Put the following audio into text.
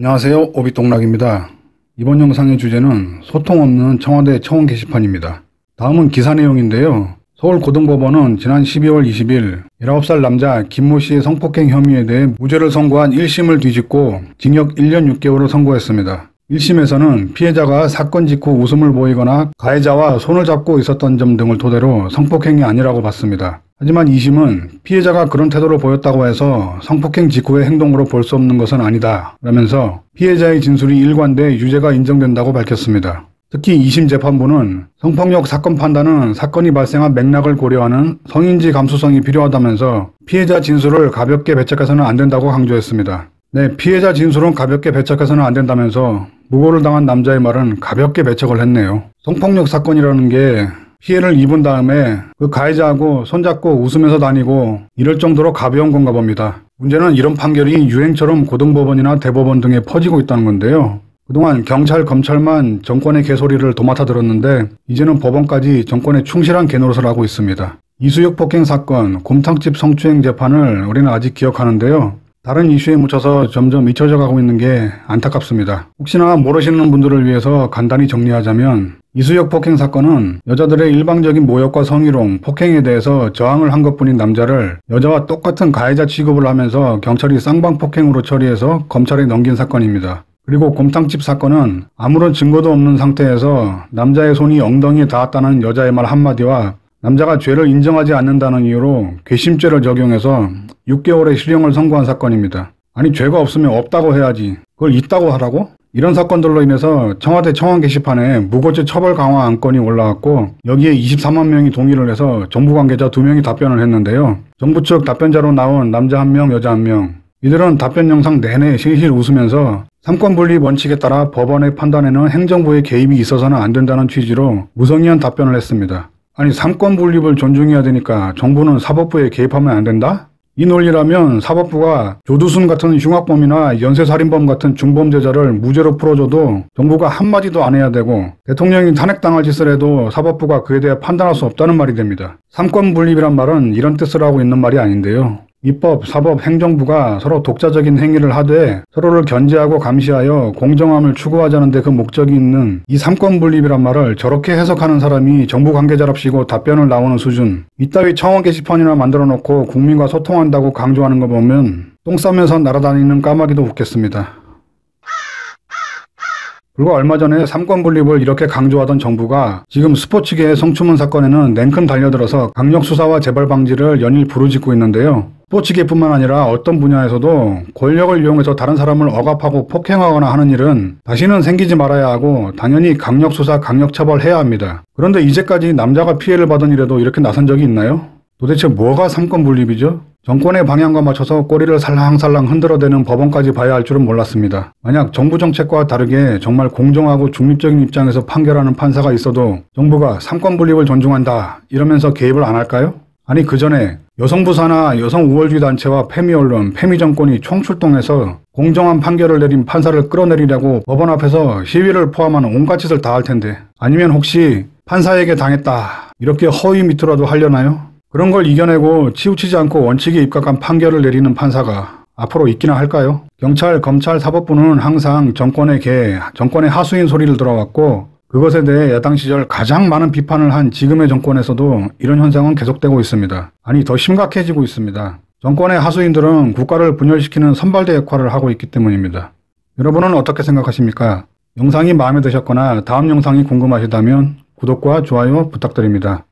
안녕하세요. 오비똥락입니다. 이번 영상의 주제는 소통 없는 청와대 청원 게시판입니다. 다음은 기사 내용인데요. 서울고등법원은 지난 12월 20일 19살 남자 김모 씨의 성폭행 혐의에 대해 무죄를 선고한 1심을 뒤집고 징역 1년 6개월을 선고했습니다. 1심에서는 피해자가 사건 직후 웃음을 보이거나 가해자와 손을 잡고 있었던 점 등을 토대로 성폭행이 아니라고 봤습니다. 하지만 2심은 피해자가 그런 태도를 보였다고 해서 성폭행 직후의 행동으로 볼 수 없는 것은 아니다 라면서 피해자의 진술이 일관돼 유죄가 인정된다고 밝혔습니다. 특히 2심 재판부는 성폭력 사건 판단은 사건이 발생한 맥락을 고려하는 성인지 감수성이 필요하다면서 피해자 진술을 가볍게 배척해서는 안 된다고 강조했습니다. 네, 피해자 진술은 가볍게 배척해서는 안 된다면서 무고를 당한 남자의 말은 가볍게 배척을 했네요. 성폭력 사건이라는 게 피해를 입은 다음에 그 가해자하고 손잡고 웃으면서 다니고 이럴 정도로 가벼운 건가 봅니다. 문제는 이런 판결이 유행처럼 고등법원이나 대법원 등에 퍼지고 있다는 건데요. 그동안 경찰, 검찰만 정권의 개소리를 도맡아 들었는데 이제는 법원까지 정권에 충실한 개노릇을 하고 있습니다. 이수역 폭행 사건, 곰탕집 성추행 재판을 우리는 아직 기억하는데요. 다른 이슈에 묻혀서 점점 잊혀져 가고 있는 게 안타깝습니다. 혹시나 모르시는 분들을 위해서 간단히 정리하자면 이수역 폭행 사건은 여자들의 일방적인 모욕과 성희롱, 폭행에 대해서 저항을 한 것뿐인 남자를 여자와 똑같은 가해자 취급을 하면서 경찰이 쌍방 폭행으로 처리해서 검찰에 넘긴 사건입니다. 그리고 곰탕집 사건은 아무런 증거도 없는 상태에서 남자의 손이 엉덩이에 닿았다는 여자의 말 한마디와 남자가 죄를 인정하지 않는다는 이유로 괘씸죄를 적용해서 6개월의 실형을 선고한 사건입니다. 아니 죄가 없으면 없다고 해야지 그걸 있다고 하라고? 이런 사건들로 인해서 청와대 청원 게시판에 무고죄 처벌 강화 안건이 올라왔고 여기에 24만 명이 동의를 해서 정부 관계자 2명이 답변을 했는데요. 정부 측 답변자로 나온 남자 1명, 여자 1명. 이들은 답변 영상 내내 실실 웃으면서 삼권 분립 원칙에 따라 법원의 판단에는 행정부의 개입이 있어서는 안 된다는 취지로 무성의한 답변을 했습니다. 아니 삼권 분립을 존중해야 되니까 정부는 사법부에 개입하면 안 된다? 이 논리라면 사법부가 조두순 같은 흉악범이나 연쇄살인범 같은 중범죄자를 무죄로 풀어줘도 정부가 한마디도 안 해야 되고 대통령이 탄핵당할 짓을 해도 사법부가 그에 대해 판단할 수 없다는 말이 됩니다. 삼권 분립이란 말은 이런 뜻을 하고 있는 말이 아닌데요. 입법, 사법, 행정부가 서로 독자적인 행위를 하되 서로를 견제하고 감시하여 공정함을 추구하자는데 그 목적이 있는 이 삼권 분립이란 말을 저렇게 해석하는 사람이 정부 관계자랍시고 답변을 나오는 수준 이따위 청원 게시판이나 만들어 놓고 국민과 소통한다고 강조하는 거 보면 똥 싸면서 날아다니는 까마귀도 웃겠습니다. 불과 얼마 전에 삼권 분립을 이렇게 강조하던 정부가 지금 스포츠계의 성추문 사건에는 냉큼 달려들어서 강력 수사와 재발 방지를 연일 부르짖고 있는데요. 스포츠계뿐만 아니라 어떤 분야에서도 권력을 이용해서 다른 사람을 억압하고 폭행하거나 하는 일은 다시는 생기지 말아야 하고 당연히 강력 수사, 강력 처벌해야 합니다. 그런데 이제까지 남자가 피해를 받은 일에도 이렇게 나선 적이 있나요? 도대체 뭐가 삼권 분립이죠? 정권의 방향과 맞춰서 꼬리를 살랑살랑 흔들어대는 법원까지 봐야 할 줄은 몰랐습니다. 만약 정부 정책과 다르게 정말 공정하고 중립적인 입장에서 판결하는 판사가 있어도 정부가 삼권 분립을 존중한다 이러면서 개입을 안 할까요? 아니 그 전에 여성부사나 여성 우월주의 단체와 페미 언론, 페미 정권이 총출동해서 공정한 판결을 내린 판사를 끌어내리려고 법원 앞에서 시위를 포함한 온갖 짓을 다 할 텐데 아니면 혹시 판사에게 당했다 이렇게 허위 밑으로도 하려나요? 그런 걸 이겨내고 치우치지 않고 원칙에 입각한 판결을 내리는 판사가 앞으로 있기나 할까요? 경찰, 검찰, 사법부는 항상 정권의 개, 정권의 하수인 소리를 들어왔고 그것에 대해 야당 시절 가장 많은 비판을 한 지금의 정권에서도 이런 현상은 계속되고 있습니다. 아니 더 심각해지고 있습니다. 정권의 하수인들은 국가를 분열시키는 선발대 역할을 하고 있기 때문입니다. 여러분은 어떻게 생각하십니까? 영상이 마음에 드셨거나 다음 영상이 궁금하시다면 구독과 좋아요 부탁드립니다.